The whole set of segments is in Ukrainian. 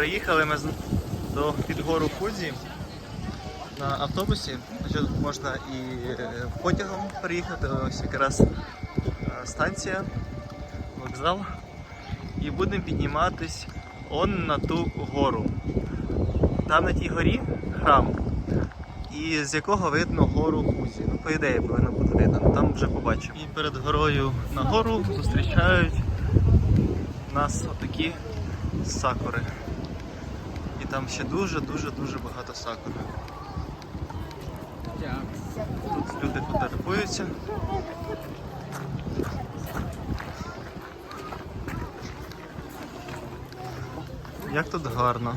Приїхали ми до підгору Фудзі на автобусі. Можна і е, потягом приїхати. Ось якраз е, станція, вокзал. І будемо підніматись он на ту гору. Там на тій горі храм, і з якого видно гору Фудзі. Ну, по ідеї повинно бути видно, ну, там вже побачимо. І перед горою на гору зустрічають нас отакі сакури. Там ще дуже-дуже дуже багато сакури. Тут люди фотографуються. Як тут гарно.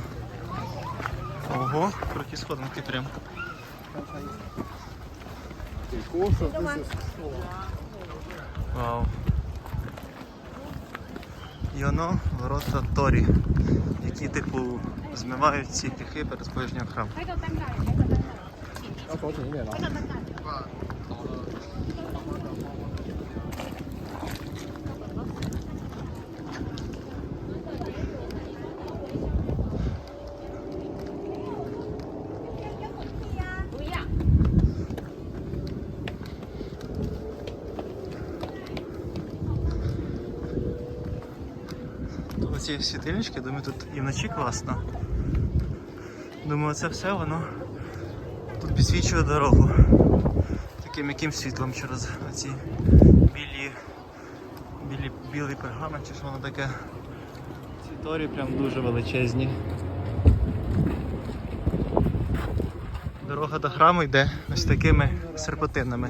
Ого, круті сходинки прям. Вау. І воно ворота Торі, які типу змивають ці гріхи перед сповіжням храму. Оці світильнички, думаю, тут і вночі класно. Думаю, це все воно тут підсвічує дорогу. Таким яким світлом через оці білі, білі, білий пергамент, чи що воно таке. Ці торі прям дуже величезні. Дорога до храму йде ось такими серпотинами.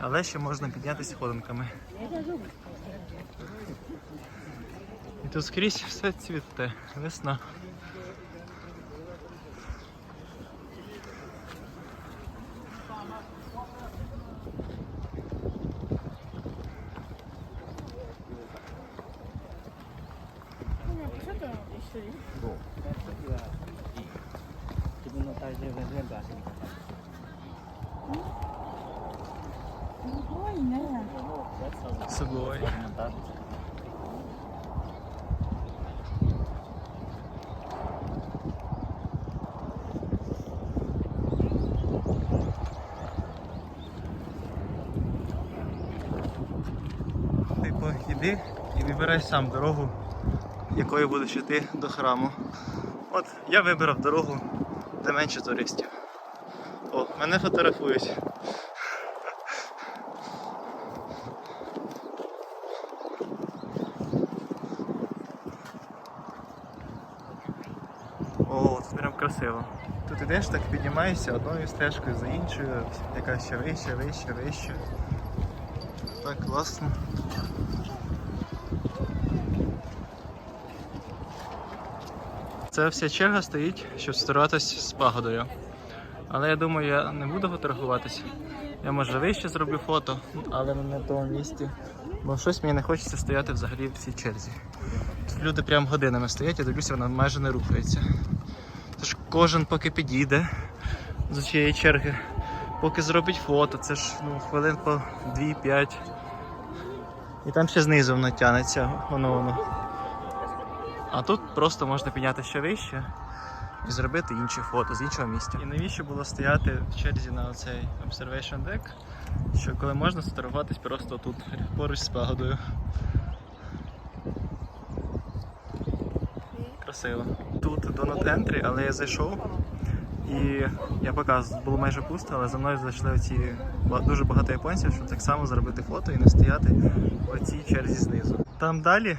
Але ще можна піднятися сходинками. Тут скрізь все цвіте. Весна. З собою. Типу, іди і вибирай сам дорогу, якою будеш йти до храму. От я вибрав дорогу, де менше туристів. О, мене фотографують. О, це прям красиво. Тут ідеш, так піднімаєшся одною стежкою за іншою, яка ще вище, вище, вище. Так класно. Це вся черга стоїть, щоб сторуватись з пагодою. Але я думаю, я не буду фотографуватися. Я може вище зроблю фото, але не в тому місці. Бо щось мені не хочеться стояти взагалі в цій черзі. Тут люди прям годинами стоять, я дивлюся, вона майже не рухається. Тож кожен поки підійде з цієї черги, поки зробить фото, це ж ну, хвилин по 2-5. І там ще знизу воно тянеться, воно воно. А тут просто можна підняти ще вище і зробити інші фото з іншого місця. І навіщо було стояти в черзі на оцей Observation Deck, що коли можна сфотографуватись просто тут, поруч з пагодою. Красиво. Тут Not Entry, але я зайшов і я показував, було майже пусто, але за мною зайшли оці дуже багато японців, щоб так само зробити фото і не стояти в цій черзі знизу. Там далі,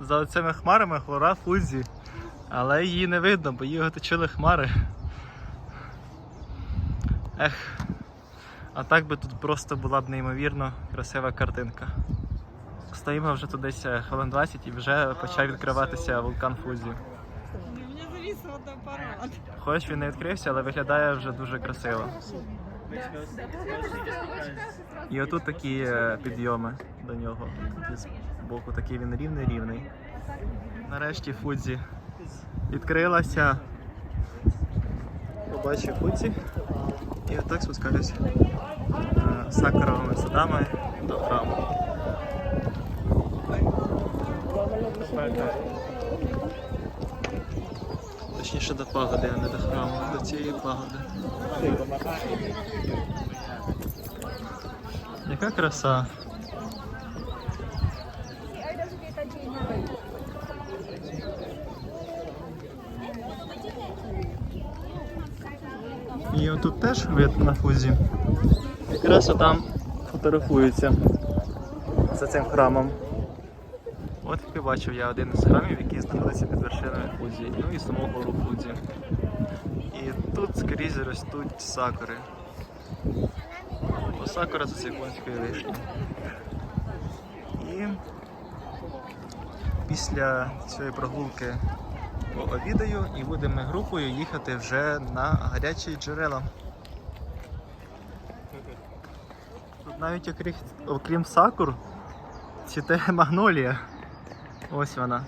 за цими хмарами, гора Фудзі, але її не видно, бо її оточили хмари. Ех. А так би тут просто була б неймовірно красива картинка. Стоїмо вже тут десь е, хвилин 20 і вже почав відкриватися вулкан Фудзі. У меня. Хоч він не відкрився, але виглядає вже дуже красиво. І отут такі е, підйоми до нього. З боку такий він рівний-рівний. Нарешті Фудзі відкрилася. Побачив Фудзі. І отак спускаюсь е, сакуровими садами до храму. Точніше до пагоди, а не до храму, до цієї пагоди. Яка краса. І тут теж вид на фузі. Якраз там фотографуються за цим храмом. От як і бачив я один із храмів, який знаходиться під вершиною Фудзі, ну і самого гору Фудзі. І тут скрізь ростуть сакури. Бо сакура це японської вишні. І після цієї прогулки пообідаю і будемо групою їхати вже на гарячі джерела. Тут навіть окрім, окрім сакур, цвіте магнолія. Ось вона.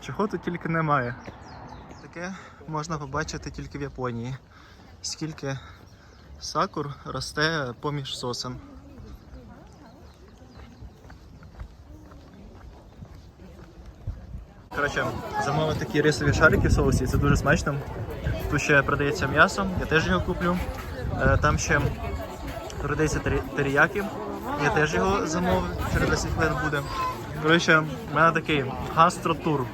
Чого тут тільки немає. Таке можна побачити тільки в Японії. Скільки сакур росте поміж сосен. Коротше, замовив такі рисові шарики в соусі, це дуже смачно. Тут ще продається м'ясо, я теж його куплю. Е, Там ще продається тері- теріякі, я теж його замовив, через 10 хвилин буде. Коротше, в мене такий гастротур.